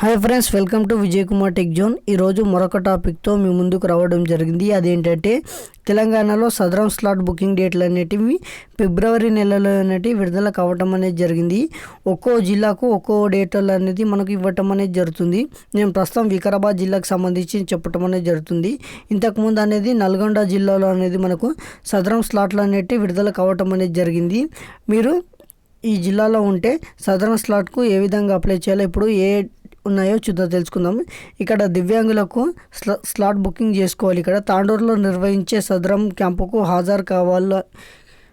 Hi friends welcome to Vijay Kumar Tech Zone ఈరోజు మరొక టాపిక్తో మీ ముందుకు రావడం జరిగింది. అదేంటంటే తెలంగాణలో సదరం స్లాట్ బుకింగ్ డేట్లు అనేటివి ఫిబ్రవరి నెలలో అనేటివి విడుదల కావటం అనేది జరిగింది. ఒక్కో జిల్లాకు ఒక్కో డేట్లు అనేది మనకు ఇవ్వటం అనేది జరుగుతుంది. నేను ప్రస్తుతం వికారాబాద్ జిల్లాకు సంబంధించి చెప్పటం అనేది జరుగుతుంది. ఇంతకుముందు అనేది నల్గొండ జిల్లాలో అనేది మనకు సదరం స్లాట్లు అనేటివి విడుదల కావటం అనేది జరిగింది. మీరు ఈ జిల్లాలో ఉంటే సదరం స్లాట్కు ఏ విధంగా అప్లై చేయాలో ఇప్పుడు ఏ ఉన్నాయో చూద్దాం తెలుసుకుందాం ఇక్కడ దివ్యాంగులకు స్లా స్లాట్ బుకింగ్ చేసుకోవాలి. ఇక్కడ తాండూరులో నిర్వహించే సదరం క్యాంపుకు హాజరు కావాల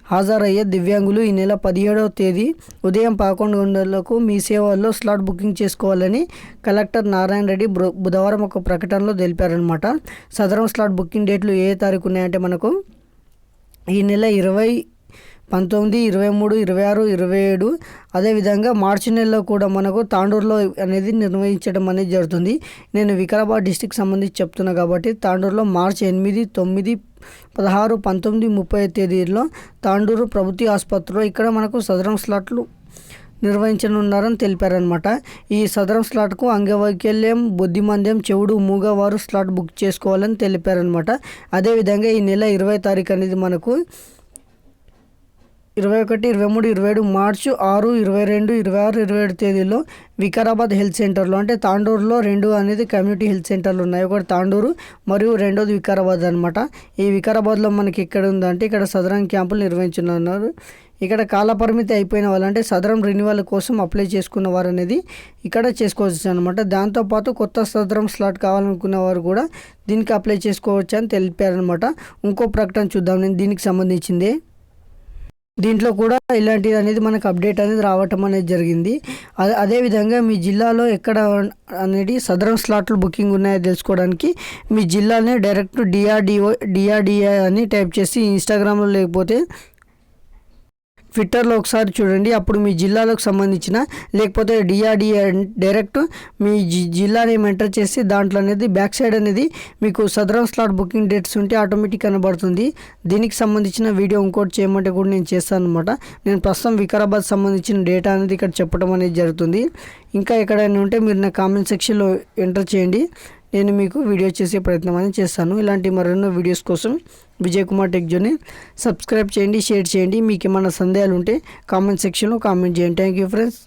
హాజరయ్యే దివ్యాంగులు ఈ నెల పదిహేడవ తేదీ ఉదయం పదకొండు గంటలకు మీ సేవల్లో స్లాట్ బుకింగ్ చేసుకోవాలని కలెక్టర్ నారాయణ రెడ్డి బుధవారం ఒక ప్రకటనలో తెలిపారనమాట సదరం స్లాట్ బుకింగ్ డేట్లు ఏ తారీఖు ఉన్నాయంటే మనకు ఈ నెల ఇరవై పంతొమ్మిది ఇరవై మూడు ఇరవై ఆరు ఇరవై ఏడు. అదేవిధంగా మార్చి నెలలో కూడా మనకు తాండూరులో అనేది నిర్వహించడం అనేది జరుగుతుంది. నేను వికారాబాద్ డిస్టిక్ సంబంధించి చెప్తున్నా కాబట్టి తాండూరులో మార్చి ఎనిమిది తొమ్మిది పదహారు పంతొమ్మిది ముప్పై తేదీల్లో తాండూరు ప్రభుత్వ ఆసుపత్రిలో ఇక్కడ మనకు సదరం స్లాట్లు నిర్వహించనున్నారని తెలిపారనమాట ఈ సదరం స్లాట్కు అంగవైకల్యం బుద్ధిమంద్యం చెవుడు మూగవారు స్లాట్ బుక్ చేసుకోవాలని తెలిపారనమాట అదేవిధంగా ఈ నెల ఇరవై తారీఖు అనేది మనకు ఇరవై ఒకటి ఇరవై మూడు ఇరవై ఏడు మార్చు ఆరు ఇరవై రెండు ఇరవై ఆరు ఇరవై ఏడు తేదీలో వికారాబాద్ హెల్త్ సెంటర్లో అంటే తాండూరులో రెండు అనేది కమ్యూనిటీ హెల్త్ సెంటర్లు ఉన్నాయి. ఒకటి తాండూరు మరియు రెండోది వికారాబాద్ అనమాట ఈ వికారాబాద్లో మనకి ఎక్కడ ఉందంటే ఇక్కడ సదరం క్యాంపులు నిర్వహించనున్నారు ఇక్కడ కాలపరిమితి అయిపోయిన వాళ్ళంటే సదరం రెన్యువల్ కోసం అప్లై చేసుకున్న వారు అనేది ఇక్కడ చేసుకోవచ్చు అనమాట దాంతోపాటు కొత్త సదరం స్లాట్ కావాలనుకున్న వారు కూడా దీనికి అప్లై చేసుకోవచ్చు అని తెలిపారనమాట ఇంకో ప్రకటన చూద్దాం. నేను దీనికి సంబంధించింది. దీంట్లో కూడా ఇలాంటిది అనేది మనకు అప్డేట్ అనేది రావటం అనేది జరిగింది. అదే అదేవిధంగా మీ జిల్లాలో ఎక్కడ అనేది సదరం స్లాట్లు బుకింగ్ ఉన్నాయో తెలుసుకోవడానికి మీ జిల్లానే డైరెక్ట్ డిఆర్డిఓ డిఆర్డిఏ అని టైప్ చేసి ఇన్స్టాగ్రామ్లో లేకపోతే ట్విట్టర్లో ఒకసారి చూడండి. అప్పుడు మీ జిల్లాలకు సంబంధించిన లేకపోతే డిఆర్డిఏ డైరెక్ట్ మీ జి జిల్లా నేమ్ ఎంటర్ చేసి దాంట్లో అనేది బ్యాక్ సైడ్ అనేది మీకు సదరం స్లాట్ బుకింగ్ డేట్స్ ఉంటే ఆటోమేటిక్ కనబడుతుంది. దీనికి సంబంధించిన వీడియో ఇంకోటి చేయమంటే కూడా నేను చేస్తాను అనమాట నేను ప్రస్తుతం వికారాబాద్ సంబంధించిన డేటా అనేది ఇక్కడ చెప్పడం అనేది జరుగుతుంది. ఇంకా ఎక్కడైనా ఉంటే మీరు నా కామెంట్ సెక్షన్లో ఎంటర్ చేయండి. నేను మీకు వీడియో చేసే ప్రయత్నం అనేది చేస్తాను. ఇలాంటి మరెన్నో వీడియోస్ కోసం విజయ్ కుమార్ టెక్ జోని సబ్స్క్రైబ్ చేయండి షేర్ చేయండి. మీకు ఏమైనా సందేహాలు ఉంటే కామెంట్ సెక్షన్లో కామెంట్ చేయండి. Thank you friends.